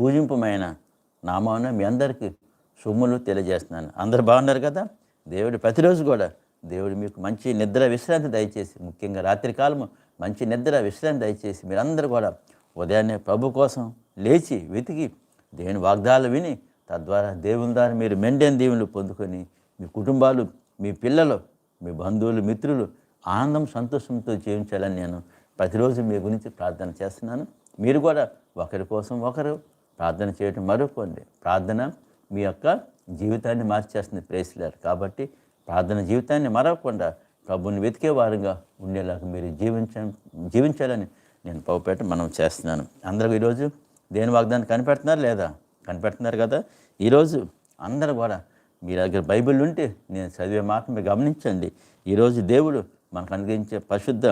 పూజింపమైన నామాన మీ అందరికీ సొమ్ములు తెలియజేస్తున్నాను. అందరు బాగున్నారు కదా? దేవుడు ప్రతిరోజు కూడా దేవుడు మీకు మంచి నిద్ర విశ్రాంతి దయచేసి ముఖ్యంగా రాత్రికాలము మంచి నిద్ర విశ్రాంతి దయచేసి మీరందరూ కూడా ఉదయాన్నే ప్రభు కోసం లేచి వెతికి దేవుని వాగ్దాలు విని తద్వారా దేవుని ద్వారా మీరు మెండైన దీవులు పొందుకొని మీ కుటుంబాలు మీ పిల్లలు మీ బంధువులు మిత్రులు ఆనందం సంతోషంతో జీవించాలని నేను ప్రతిరోజు మీ గురించి ప్రార్థన చేస్తున్నాను. మీరు కూడా ఒకరి కోసం ఒకరు ప్రార్థన చేయటం మరొకండి ప్రార్థన మీ యొక్క జీవితాన్ని మార్చేస్తుంది ప్రేసిలారు కాబట్టి ప్రార్థన జీవితాన్ని మరవకుండా ప్రభుని వెతికే వారుగా ఉండేలాగా మీరు జీవించ జీవించాలని నేను పవపేట మనం చేస్తున్నాను. అందరూ ఈరోజు దేని వాగ్దానం కనిపెడుతున్నారు లేదా? కనిపెడుతున్నారు కదా? ఈరోజు అందరూ కూడా మీ దగ్గర బైబిల్ ఉంటే నేను చదివే మాట మీరు గమనించండి. ఈరోజు దేవుడు మనకు అనుగ్రహించే పరిశుద్ధ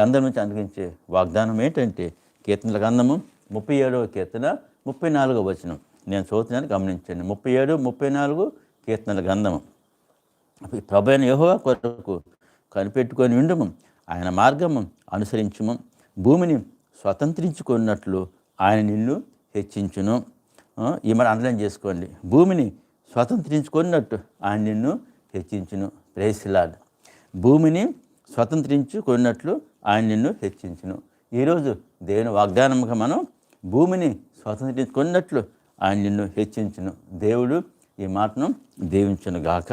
గంధం నుంచి అనుగ్రహించే వాగ్దానం ఏంటంటే కీర్తనల గంధము ముప్పై ఏడవ కీర్తన ముప్పై నాలుగో వచనం. నేను చదువుతున్నాను గమనించండి. ముప్పై ఏడు ముప్పై నాలుగు కీర్తనల గంధము ప్రభు అయిన కొరకు కనిపెట్టుకొని ఉండము. ఆయన మార్గము అనుసరించుము. భూమిని స్వతంత్రించుకున్నట్లు ఆయన నిన్ను హెచ్చించును. ఈ మాట అండర్లైన్ చేసుకోండి. భూమిని స్వతంత్రించుకున్నట్టు ఆయన నిన్ను హెచ్చించును. ప్రేసిలాడ్ భూమిని స్వతంత్రించుకున్నట్లు ఆయన నిన్ను హెచ్చించును. ఈరోజు దేవుని వాగ్దానముగా మనం భూమిని స్వతంత్రించుకున్నట్లు ఆయన నిన్ను హెచ్చించును. దేవుడు ఈ మాటను దీవించును గాక.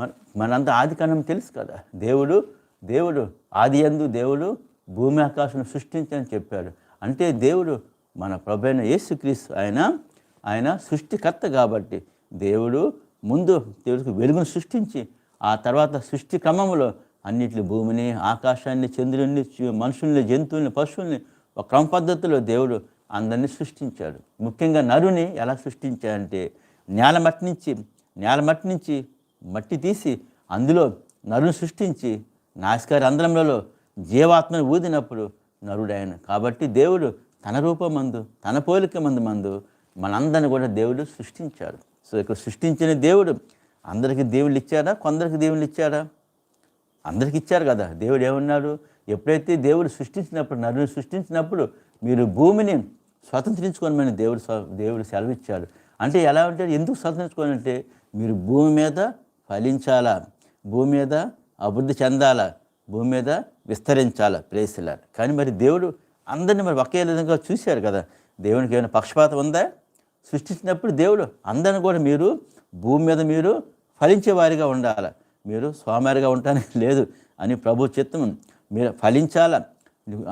మన మనంతా ఆది కణం తెలుసు కదా. దేవుడు దేవుడు ఆది ఎందు దేవుడు భూమి ఆకాశం సృష్టించని చెప్పాడు. అంటే దేవుడు మన ప్రభైన యేసుక్రీస్తు ఆయన ఆయన సృష్టికర్త కాబట్టి దేవుడు ముందు దేవుడికి వెలుగును సృష్టించి ఆ తర్వాత సృష్టి క్రమంలో అన్నిటిని భూమిని ఆకాశాన్ని చంద్రుని మనుషుల్ని జంతువుల్ని పశువుల్ని ఒక క్రమ పద్ధతిలో దేవుడు అందరినీ సృష్టించాడు. ముఖ్యంగా నరుని ఎలా సృష్టించాడంటే నేల మట్టి నుంచి నేల మట్టి నుంచి మట్టి తీసి అందులో నరుని సృష్టించి నాసిక అంధ్రములలో జీవాత్మను ఊదినప్పుడు నరుడాయన కాబట్టి దేవుడు తన రూపమందు తన పోలిక మందు మందు మనందరిని కూడా దేవుడు సృష్టించాడు. సో ఇక్కడ సృష్టించిన దేవుడు అందరికీ దేవుళ్ళు ఇచ్చాడా? కొందరికి దేవుళ్ళు ఇచ్చాడా? అందరికి ఇచ్చారు కదా. దేవుడు ఏమన్నాడు? ఎప్పుడైతే దేవుడు సృష్టించినప్పుడు నరుని సృష్టించినప్పుడు మీరు భూమిని స్వతంత్రించుకోనమని దేవుడు దేవుడు సెలవిచ్చాడు. అంటే ఎలా అంటే ఎందుకు స్వతంత్రించుకోనంటే మీరు భూమి మీద ఫలించాలా భూమి మీద అభివృద్ధి చెందాలా భూమి మీద విస్తరించాలా ప్రేసిలా కానీ మరి దేవుడు అందరిని మరి ఒకే విధంగా చూశారు కదా. దేవునికి ఏమైనా పక్షపాతం ఉందా? సృష్టించినప్పుడు దేవుడు అందరిని కూడా మీరు భూమి మీద మీరు ఫలించే వారిగా ఉండాలి. మీరు స్వామారిగా ఉండటానికి లేదు అని ప్రభు చిత్తం. మీరు ఫలించాలా?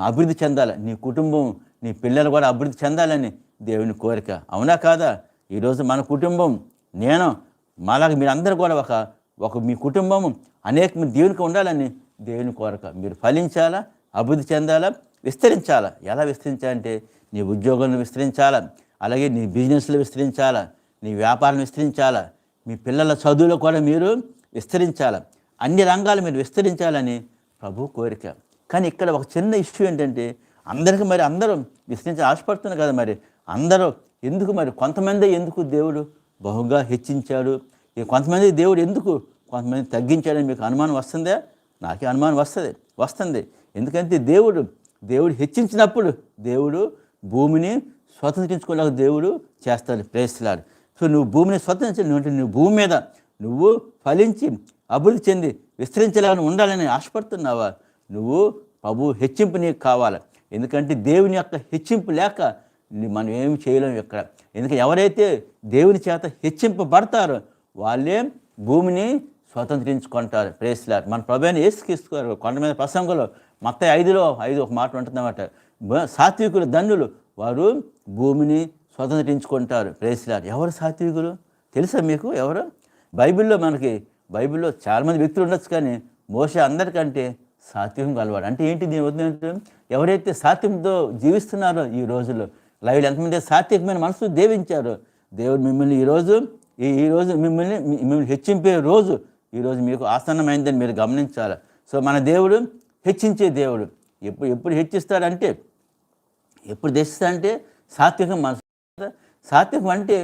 అభివృద్ధి చెందాలి. నీ కుటుంబం నీ పిల్లలు కూడా అభివృద్ధి చెందాలని దేవుని కోరిక. అవునా కాదా? ఈరోజు మన కుటుంబం నేను మాలాగా మీరందరూ కూడా ఒక ఒక మీ కుటుంబం అనేక దేవునికి ఉండాలని దేవుని కోరిక. మీరు ఫలించాలా? అభివృద్ధి చెందాలా? విస్తరించాలా? ఎలా విస్తరించాలంటే నీ ఉద్యోగంలో విస్తరించాలా? అలాగే నీ బిజినెస్లో విస్తరించాలా? నీ వ్యాపారం విస్తరించాలా? మీ పిల్లల చదువులో కూడా మీరు విస్తరించాలా? అన్ని రంగాలు మీరు విస్తరించాలని ప్రభు కోరిక. కానీ ఇక్కడ ఒక చిన్న ఇష్యూ ఏంటంటే అందరికీ మరి అందరూ విస్తరించి ఆశపడుతున్నారు కదా మరి. అందరూ ఎందుకు మరి కొంతమంది ఎందుకు దేవుడు బహుగా హెచ్చించాడు? కొంతమంది దేవుడు ఎందుకు కొంతమంది తగ్గించాడని మీకు అనుమానం వస్తుందా? నాకే అనుమానం వస్తుంది వస్తుంది. ఎందుకంటే దేవుడు దేవుడు హెచ్చించినప్పుడు దేవుడు భూమిని స్వతంత్రించుకోలేక దేవుడు చేస్తాడు ప్రేస్తున్నాడు సో నువ్వు భూమిని స్వతంత్రించాలి నువ్వు నువ్వు భూమి మీద నువ్వు ఫలించి అభివృద్ధి చెంది విస్తరించలేని ఉండాలని ఆశపడుతున్నావా? నువ్వు ప్రభు హెచ్చింపు నీకు కావాలి. ఎందుకంటే దేవుని యొక్క హెచ్చింపు లేక మనం ఏమి చేయలేము ఇక్కడ. ఎందుకంటే ఎవరైతే దేవుని చేత హెచ్చింపబడతారో వాళ్ళే భూమిని స్వతంత్రించుకుంటారు. ప్రేస్లారు మన ప్రభు ఏసుకిస్తారు కొండ మీద ప్రసంగంలో మొత్తం ఐదులో ఐదు ఒక మాట ఉంటుందన్నమాట సాత్వికులు ధన్యులు వారు భూమిని స్వతంత్రించుకుంటారు. ప్రేస్లారు ఎవరు సాత్వికులు? తెలుసా మీకు ఎవరు? బైబిల్లో మనకి బైబిల్లో చాలామంది వ్యక్తులు ఉండొచ్చు కానీ మోస అందరికంటే సాత్వికం కలవాడు. అంటే ఏంటి దీని ఉద్దేశం ఎవరైతే సాత్వికంతో జీవిస్తున్నారో ఈ రోజుల్లో లైవ్లో ఎంతమంది సాత్వికమైన మనసు దేవించారో దేవుడు మిమ్మల్ని ఈరోజు ఈ ఈరోజు మిమ్మల్ని మిమ్మల్ని హెచ్చింపే రోజు ఈరోజు మీకు ఆసన్నమైందని మీరు గమనించాలి. సో మన దేవుడు హెచ్చించే దేవుడు. ఎప్పుడు ఎప్పుడు హెచ్చిస్తాడంటే ఎప్పుడు తెస్తాడంటే సాత్వికం మనసు. సాత్వికం అంటే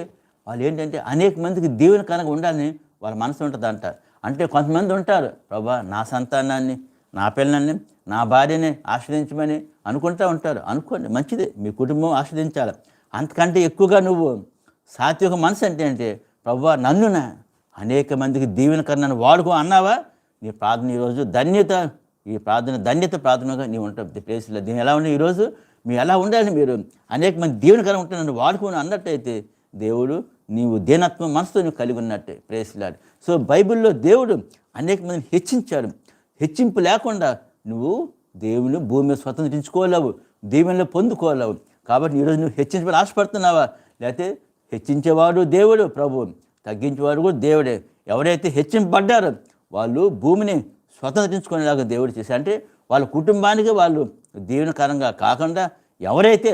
వాళ్ళు ఏంటంటే అనేక మందికి దీవెన కనుక ఉండాలని వాళ్ళ మనసు ఉంటుంది అంటారు అంటే కొంతమంది ఉంటారు ప్రభా నా సంతానాన్ని నా పిల్లల్ని నా భార్యని ఆశ్రయించమని అనుకుంటూ ఉంటారు. అనుకోండి మంచిదే. మీ కుటుంబం ఆశ్రయించాలి. అంతకంటే ఎక్కువగా నువ్వు సాత్విక మనసు అంటే అంటే ప్రభు నన్నునా అనేక మందికి దీవెనకరణ వాడుకో అన్నావా? నీ ప్రార్థన ఈరోజు ధన్యత ఈ ప్రార్థన ధన్యత ప్రార్థనగా నీవు ఉంటావు. ప్లేస్లో దీని ఎలా ఉన్నాయి ఈరోజు? మీరు ఎలా ఉండాలి మీరు? అనేక మంది దీవెనకరం ఉంటే నన్ను వాడుకొని అన్నట్టయితే దేవుడు నీవు దీనత్వం మనసుతో నువ్వు కలిగి ఉన్నట్టే. ప్రేసిలాడు సో బైబిల్లో దేవుడు అనేక మందిని హెచ్చించాడు. హెచ్చింపు లేకుండా నువ్వు దేవుని భూమి స్వతంత్రించుకోలేవు దీవెనలో పొందుకోలేవు. కాబట్టి ఈరోజు నువ్వు హెచ్చించబడి ఆశపడుతున్నావా? లేకపోతే హెచ్చించేవాడు దేవుడు ప్రభు తగ్గించేవాడు కూడా దేవుడే. ఎవరైతే హెచ్చింపబడ్డారో వాళ్ళు భూమిని స్వతంత్రించుకునేలాగా దేవుడు చేశారు. అంటే వాళ్ళ కుటుంబానికి వాళ్ళు దీవెనకరంగా కాకుండా ఎవరైతే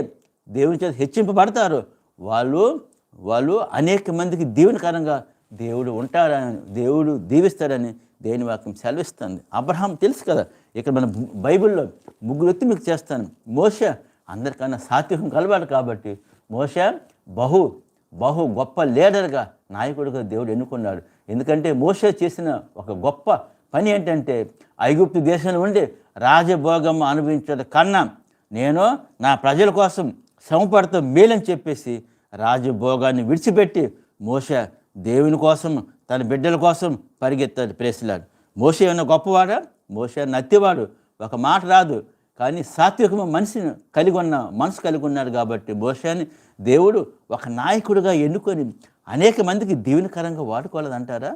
దేవుని చేత హెచ్చింపబడతారో వాళ్ళు వాళ్ళు అనేక మందికి దీవెనకరంగా దేవుడు ఉంటారని దేవుడు దీవిస్తారని దేని వాక్యం సెలవిస్తుంది? అబ్రహాం తెలుసు కదా ఇక్కడ మన బైబిల్లో ముగ్గురు ఎత్తి మీకు చేస్తాను. మోష అందరికన్నా సాత్వికం కలవాడు కాబట్టి మోష బహు బహు గొప్ప లీడర్గా నాయకుడిగా దేవుడు ఎన్నుకున్నాడు. ఎందుకంటే మోష చేసిన ఒక గొప్ప పని ఏంటంటే ఐగుప్తు దేశంలో ఉండి రాజభోగం అనుభవించడం కన్నా నేను నా ప్రజల కోసం శ్రమపడతా మేలని చెప్పేసి రాజభోగాన్ని విడిచిపెట్టి మోస దేవుని కోసం తన బిడ్డల కోసం పరిగెత్తాడు. ప్రేసిలాడు మోసే ఉన్న గొప్పవాడా? మోసే నత్తివాడు ఒక మాట రాదు. కానీ సాత్వికమైన మనిషిని కలిగి ఉన్న మనసు కలిగి ఉన్నాడు కాబట్టి మోషాని దేవుడు ఒక నాయకుడిగా ఎన్నుకొని అనేక మందికి దీవెనకరంగా వాడుకోలేదంటారా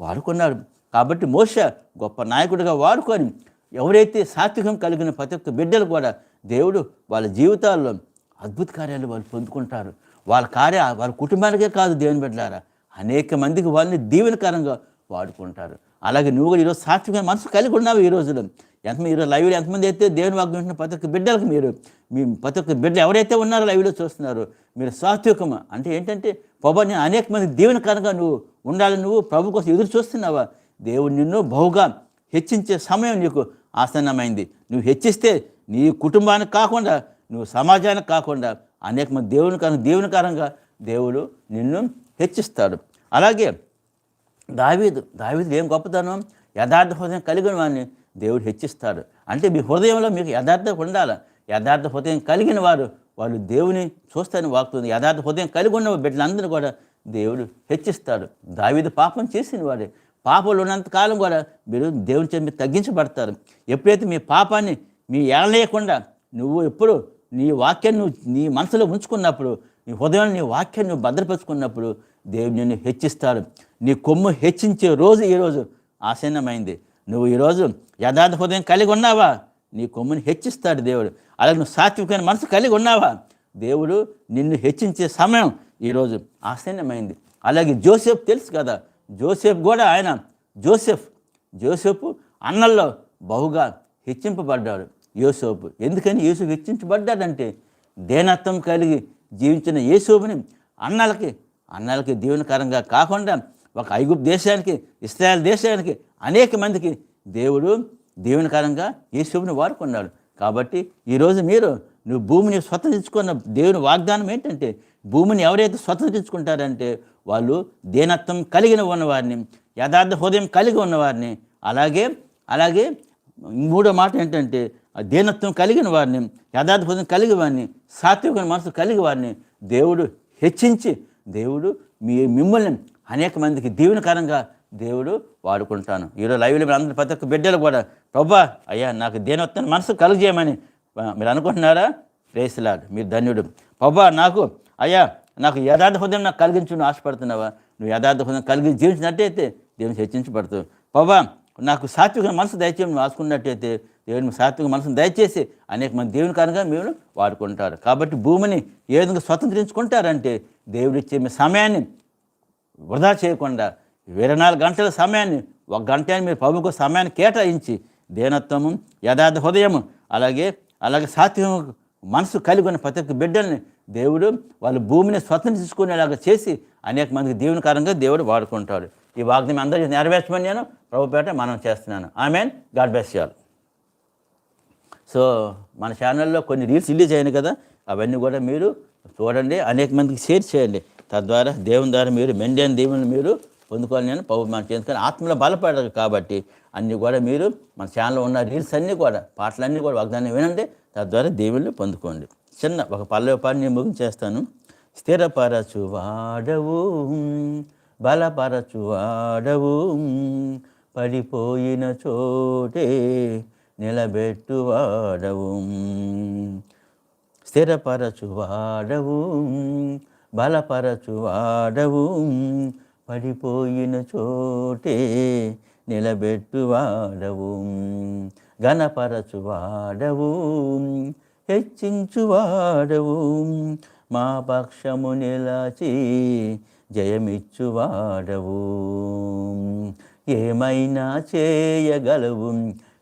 వాడుకున్నాడు. కాబట్టి మోస గొప్ప నాయకుడిగా వాడుకొని ఎవరైతే సాత్వికం కలిగిన ప్రతి ఒక్క బిడ్డలు కూడా దేవుడు వాళ్ళ జీవితాల్లో అద్భుత కార్యాలు వాళ్ళు పొందుకుంటారు. వాళ్ళ కార్య వాళ్ళ కుటుంబానికే కాదు దేవుని బిడ్డలారా. అనేక మందికి వాళ్ళని దీవెనకరంగా వాడుకుంటారు. అలాగే నువ్వు కూడా ఈరోజు సాత్వికమైన మనసు కలిగి ఉన్నావు ఈ రోజులో ఎంతమంది ఈరోజు లైవ్లో ఎంతమంది అయితే దేవుని వాగ్దానం వింటున్న ప్రతి ఒక్క బిడ్డలకు మీరు మీ ప్రతి ఒక్క బిడ్డ ఎవరైతే ఉన్నారో లైవ్లో చూస్తున్నారు మీరు సాత్వికమా? అంటే ఏంటంటే ప్రభా నేను అనేక మంది దీవెనకరంగా నువ్వు ఉండాలని నువ్వు ప్రభు కోసం ఎదురు చూస్తున్నావా? దేవుడు నిన్ను బహుగా హెచ్చించే సమయం నీకు ఆసన్నమైంది. నువ్వు హెచ్చిస్తే నీ కుటుంబానికి కాకుండా నువ్వు సమాజానికి కాకుండా అనేక మంది దేవుని కారణం దేవునికారంగా దేవుడు నిన్ను హెచ్చిస్తాడు. అలాగే దావీదు దావీదు ఏం గొప్పతనం? యథార్థ హృదయం కలిగిన వాడిని దేవుడు హెచ్చిస్తాడు. అంటే మీ హృదయంలో మీకు యథార్థత ఉండాలి? యథార్థ హృదయం కలిగిన వారు వాళ్ళు దేవుని చూస్తారని వాకుతుంది. యథార్థ హృదయం కలిగి ఉన్న బిడ్డలందరినీ కూడా దేవుడు హెచ్చిస్తాడు. దావీదు పాపం చేసిన వాడే. పాపలు ఉన్నంత కాలం కూడా మీరు దేవుని చేత మీరు తగ్గించబడతారు. ఎప్పుడైతే మీ పాపాన్ని మీ ఏలలేయకుండా నువ్వు ఎప్పుడు నీ వాక్యాన్ని నువ్వు నీ మనసులో ఉంచుకున్నప్పుడు నీ హృదయంలో నీ వాక్యాన్ని నువ్వు భద్రపరుచుకున్నప్పుడు దేవుడు నిన్ను హెచ్చిస్తాడు. నీ కొమ్ము హెచ్చించే రోజు ఈరోజు ఆసీనమైంది. నువ్వు ఈరోజు యథార్థ హృదయం కలిగి ఉన్నావా? నీ కొమ్ముని హెచ్చిస్తాడు దేవుడు. అలాగే నువ్వు సాత్వికమైన మనసు కలిగి ఉన్నావా? దేవుడు నిన్ను హెచ్చించే సమయం ఈరోజు ఆసీనమైంది. అలాగే జోసెఫ్ తెలుసు కదా? జోసెఫ్ కూడా ఆయన జోసెఫ్. జోసెఫ్ అన్నల్లో బహుగా హెచ్చింపబడ్డాడు. యోసేపు. ఎందుకని యూసుఫ్ హెచ్చించబడ్డాడంటే దేనత్వం కలిగి జీవించిన యేసోపుని అన్నలకి అన్నలకి దీవెనకరంగా కాకుండా ఒక ఐగుప్తు దేశానికి ఇస్రాయల్ దేశానికి అనేక మందికి దేవుడు దీవెనకరంగా యేసోపుని వాడుకున్నాడు కాబట్టి ఈరోజు మీరు నువ్వు భూమిని స్వతంత్రించుకున్న దేవుని వాగ్దానం ఏంటంటే భూమిని ఎవరైతే స్వతంత్రించుకుంటారంటే వాళ్ళు దేనత్వం కలిగిన ఉన్నవారిని యథార్థ హృదయం కలిగి ఉన్నవారిని. అలాగే అలాగే మూడో మాట ఏంటంటే దీనత్వం కలిగిన వారిని యథార్థబోధం హృదయం కలిగి వారిని సాత్విక మనసు కలిగి వారిని దేవుడు హెచ్చించి దేవుడు మీ మిమ్మల్ని అనేక మందికి దీవెనకరంగా దేవుడు వాడుకుంటాను. ఈరోజు లైవ్లో మీరు అందరి ప్రతి ఒక్క బిడ్డలు కూడా ప్రభా అయ్యా నాకు దేనత్వం మనసు కలుగజేయమని మీరు అనుకుంటున్నారా? రేసులాడు మీరు ధన్యుడు. ప్రభా నాకు అయ్యా నాకు యథార్థ హృదయం నాకు కలిగించు నువ్వు ఆశపడుతున్నావా? నువ్వు యథార్థ హృదయం కలిగి జీవించినట్టయితే దేవుని హెచ్చించబడుతుంది ప్రభా నాకు సాత్విక మనసు దయచేసి నువ్వు ఆసుకున్నట్టయితే దేవుని సాత్విక మనసును దయచేసి అనేక మంది దేవుని కారణంగా మీరు వాడుకుంటారు. కాబట్టి భూమిని ఏ విధంగా స్వతంత్రించుకుంటారంటే దేవుడిచ్చే మీ సమయాన్ని వృధా చేయకుండా ఇరవై నాలుగు గంటల సమయాన్ని ఒక గంట అని మీరు ప్రభుకు సమయాన్ని కేటాయించి దేనత్వము యథార్థ హృదయము అలాగే అలాగే సాత్వికము మనసు కలిగి ఉన్న ప్రతి ఒక్క బిడ్డల్ని దేవుడు వాళ్ళ భూమిని స్వతంత్రించుకునేలాగా చేసి అనేక మందికి దేవుని కారణంగా దేవుడు వాడుకుంటాడు. ఈ వాగ్దం అందరికీ నెరవేర్చమని నేను ప్రభుపేట మనం చేస్తున్నాను. Amen. God bless y'all so మన ఛానల్లో కొన్ని రీల్స్ రిలీజ్ అయ్యాయి కదా అవన్నీ కూడా మీరు చూడండి అనేక మందికి షేర్ చేయండి. తద్వారా దేవుని ద్వారా మీరు మెండైన దేవుని మీరు పొందుకోవాలి నేను పౌరు మన ఆత్మలో బలపడదు కాబట్టి అన్నీ కూడా మీరు మన ఛానల్లో ఉన్న రీల్స్ అన్నీ కూడా పాటలన్నీ కూడా వాగ్దానం వినండి తద్వారా దేవుళ్ళు పొందుకోండి. చిన్న ఒక పల్లవి పాడి నేను ముగించేస్తాను. స్థిరపరచు వాడవు బలపరచు వాడవు పడిపోయిన చోటే నిలబెట్టు వాడవు స్థిరపరచు వాడవు బలపరచు వాడవు పడిపోయిన చోటే నిలబెట్టు వాడవు హెచ్చించువాడవు. హెచ్చించు మా పక్షము నిలచి జయమిచ్చువాడవు. ఏమైనా చేయగలవు?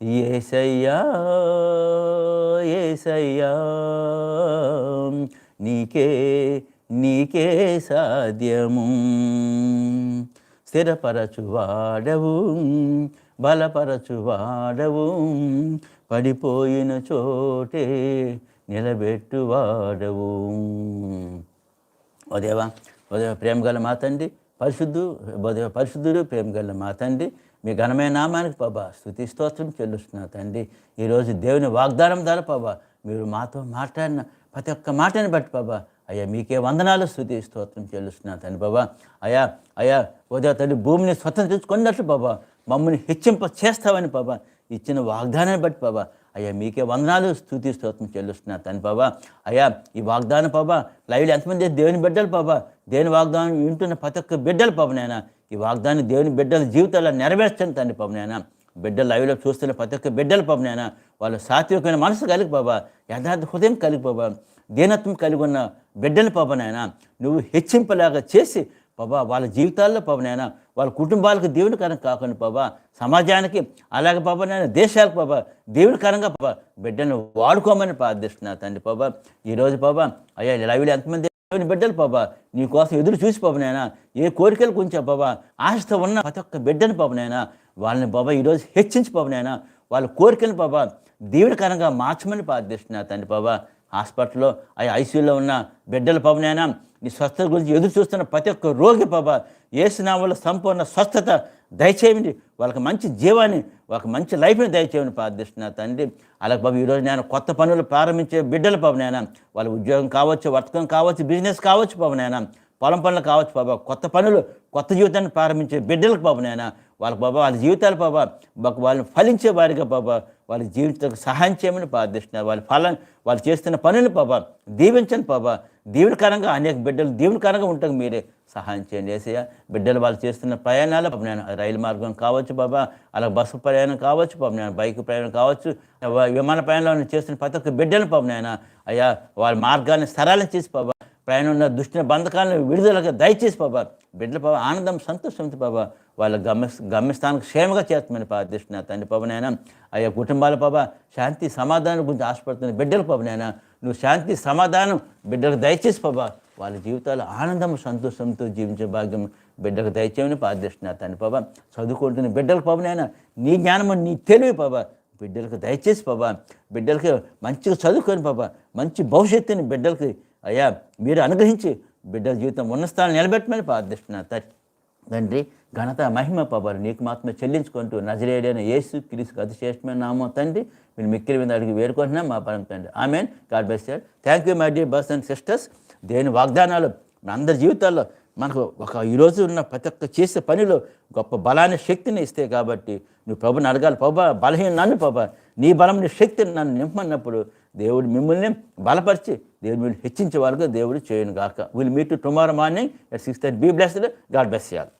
ఏసయ్యా ఏసయ్యా నీకే నీకే సాధ్యము. స్థిరపరచు వాడవు బలపరచు వాడవు పడిపోయిన చోటే నిలబెట్టు వాడవు ఓ దేవా ప్రేమ గల మా తండ్రి పరిశుద్ధు ఓ పరిశుద్ధుడు ప్రేమ గల మా తండ్రి మీ ఘనమైన నామానికి పాబా స్థుతి స్తోత్రం చెల్లుస్తున్నా తండ్రి. ఈరోజు దేవుని వాగ్దానం ద్వారా ప్రభా మీరు మాతో మాట్లాడిన ప్రతి ఒక్క మాటని బట్టి ప్రభా అయ్యా మీకే వందనాలు స్థుతి స్తోత్రం చెల్లుస్తున్నా తండ్రి బాబా అయ్యా అయ్యా ఉదయ తండ్రి భూమిని స్వతంత్రించుకున్నట్లు బాబా మమ్మల్ని హెచ్చింప చేస్తావని బాబా ఇచ్చిన వాగ్దానాన్ని బట్టి బాబా అయ్యా మీకే వందనాలు స్థుతి స్తోత్రం చెల్లుస్తున్నా తండ్రి బాబా అయ్యా ఈ వాగ్దానం బాబా లైవ్లో ఎంతమంది దేవుని బిడ్డలు బాబా దేవుని వాగ్దానం వింటున్న ప్రతి ఒక్క బిడ్డలు బాబా నాయన ఈ వాగ్దాన్ని దేవుని బిడ్డల జీవితాల్లో నెరవేర్చండి తండ్రి పాప నాయన. బిడ్డలు లైవ్లో చూస్తున్న ప్రతి ఒక్క బిడ్డలు పాప నాయన వాళ్ళు సాత్వికమైన మనసు కలిగి బాబా యథార్థ హృదయం కలిగి బాబా దీనత్వం కలిగి ఉన్న బిడ్డలు పాప నాయన నువ్వు హెచ్చింపలాగా చేసి బాబా వాళ్ళ జీవితాల్లో పాప నాయన వాళ్ళ కుటుంబాలకు దేవుని కరం కాకుండా బాబా సమాజానికి అలాగే బాబా నేను దేశాలకు బాబా దేవుని కరంగా బాబా బిడ్డను వాడుకోమని ప్రార్థిస్తున్నా తండ్రి బాబా ఈరోజు బాబా అయ్యా లైవ్లో ఎంతమంది దేవుని బిడ్డలు పాప? నీ కోసం ఎదురు చూసి పాప నాయన ఏ కోరికలు కొంచెం బాబా ఆశతో ఉన్న ప్రతి ఒక్క బిడ్డని పాప నాయన వాళ్ళని బాబా ఈరోజు హెచ్చించి పాప నాయన వాళ్ళ కోరికలను పాప దేవుడికరంగా మార్చమని ప్రార్థిస్తున్నా తండ్రి బాబా హాస్పిటల్లో ఆ ఐసీయూలో ఉన్న బిడ్డల బాబు నాయన నీ స్వస్థత గురించి ఎదురు చూస్తున్న ప్రతి ఒక్క రోగి బాబా ఏసునామల సంపూర్ణ స్వస్థత దయచేయండి. వాళ్ళకి మంచి జీవాన్ని ఒక మంచి లైఫ్ని దయచేయమని ప్రార్థిస్తున్నా తండ్రి. అలాగే బాబు ఈరోజు నేను కొత్త పనులు ప్రారంభించే బిడ్డలు బాబు నేను వాళ్ళ ఉద్యోగం కావచ్చు వర్తకం కావచ్చు బిజినెస్ కావచ్చు బాబు నేను పొలం పనులు కావచ్చు బాబా కొత్త పనులు కొత్త జీవితాన్ని ప్రారంభించే బిడ్డలకు బాబు నేను వాళ్ళకి బాబా వాళ్ళ జీవితాలు బాబా మాకు వాళ్ళని ఫలించే వారిగా బాబా వాళ్ళ జీవితాలకు సహాయం చేయమని ప్రార్థిస్తున్నారు. వాళ్ళ ఫలం వాళ్ళు చేస్తున్న పనులు బాబా దీవించండి బాబా. దీవునికరంగా అనేక బిడ్డలు దీవునికరంగా ఉంటాం మీరే సహాయం చేయండి. ఏసయ్య బిడ్డలు వాళ్ళు చేస్తున్న ప్రయాణాలు పాపం నేను రైలు మార్గం కావచ్చు బాబా అలా బస్సు ప్రయాణం కావచ్చు పాపం నేను బైక్ ప్రయాణం కావచ్చు విమాన ప్రయాణంలో చేస్తున్న ప్రతి ఒక్క బిడ్డలు పాపం నేను అయ్యా వాళ్ళ మార్గాన్ని సరళం చేసి బాబా ప్రయాణం ఉన్న దుష్టిన బంధకాలను విడుదలగా దయచేసి బాబా బిడ్డల బాబా ఆనందం సంతోషంతో బాబా వాళ్ళ గమ్య గమ్యస్థానానికి క్షేమంగా చేస్తామని ప్రార్థిస్తున్నా తండ్రి పవనైనా నాయన. అయ్యా కుటుంబాల బాబా శాంతి సమాధానం గురించి ఆశపడుతున్న బిడ్డల పవనైనా నాయన. నువ్వు శాంతి సమాధానం బిడ్డలకు దయచేసి బాబా వాళ్ళ జీవితాలు ఆనందం సంతోషంతో జీవించే భాగ్యం బిడ్డకు దయచేయమని ప్రార్థిస్తున్నా తండ్రి బాబా చదువుకుంటున్న బిడ్డలకు బాబు నాయన నీ జ్ఞానము నీ తెలివి బాబా బిడ్డలకు దయచేసి బాబా బిడ్డలకి మంచిగా చదువుకొని బాబా మంచి భవిష్యత్తుని బిడ్డలకి అయ్యా మీరు అనుగ్రహించి బిడ్డల జీవితం ఉన్న స్థానం నిలబెట్టమని ప్రార్థిస్తున్నా తండ్రి. తండ్రి ఘనత మహిమ పబరు నీకు మాత్రమే చెల్లించుకుంటూ నజరేడైన యేసు క్రీస్తు అతి శ్రేష్టమైన తండ్రి. మీరు మిక్కిరి మీద అడిగి వేడుకుంటున్నాం మా పరం తండ్రి. Amen. God bless thank you my dear brothers and sisters దేని వాగ్దానాలు మన అందరి జీవితాల్లో మనకు ఒక ఈరోజు ఉన్న ప్రతి ఒక్క చేసే పనిలో గొప్ప బలాన్ని శక్తిని ఇస్తే కాబట్టి నువ్వు ప్రభుని అడగాలి ప్రభా బలహీన నన్ను ప్రభా. నీ బలం నీ శక్తిని నన్ను నింపన్నప్పుడు దేవుడు మిమ్మల్ని బలపరిచి దేవుడు మీరు హెచ్చించే వరకు దేవుడు చేయను గాక. Will meet tomorrow morning at six thirty be blessed God bless చేయాలి